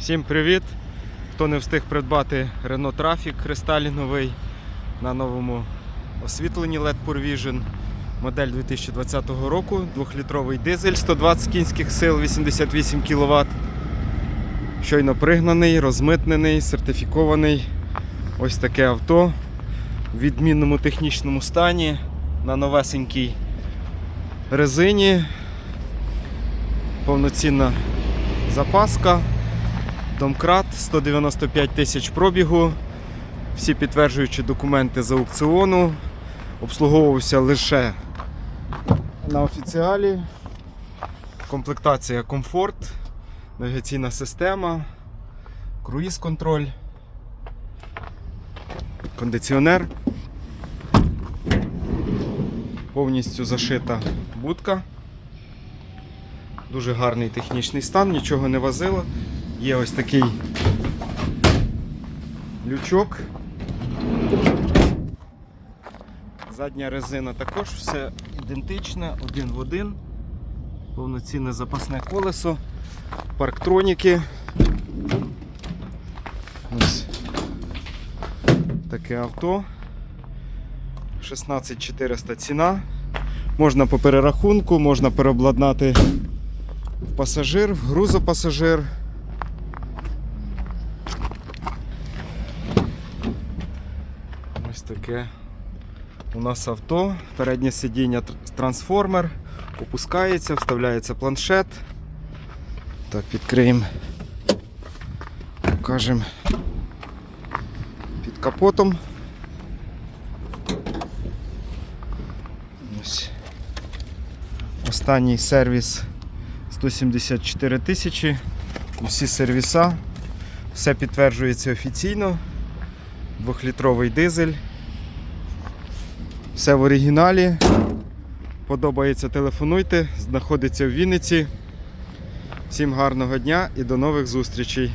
Всім привіт! Хто не встиг придбати Renault Trafic кристалі новий на новому освітленні LED Pure Vision. Модель 2020 року, 2-літровий дизель 120 кінських сил, 88 кВт. Щойно пригнаний, розмитнений, сертифікований. Ось таке авто в відмінному технічному стані на новесенькій резині. Повноцінна запаска. Домкрат 195 тисяч пробігу. Всі підтверджуючі документи з аукціону. Обслуговувався лише на офіціалі. Комплектація комфорт, навігаційна система, круїз контроль, кондиціонер. Повністю зашита будка. Дуже гарний технічний стан, нічого не возило. Є ось такий лючок. Задня резина також все ідентичне, один в один. Повноцінне запасне колесо, парктроніки. Ось таке авто. 16400 ціна. Можна по перерахунку, можна переобладнати в пасажир, в грузопасажир. Ось таке у нас авто, переднє сидіння трансформер, опускається, вставляється планшет. Так, відкриємо, покажемо під капотом. Останній сервіс 174 тисячі. Усі сервіса. Все підтверджується офіційно. Двохлітровий дизель. Все в оригіналі. Подобається, телефонуйте. Знаходиться в Вінниці. Всім гарного дня і до нових зустрічей.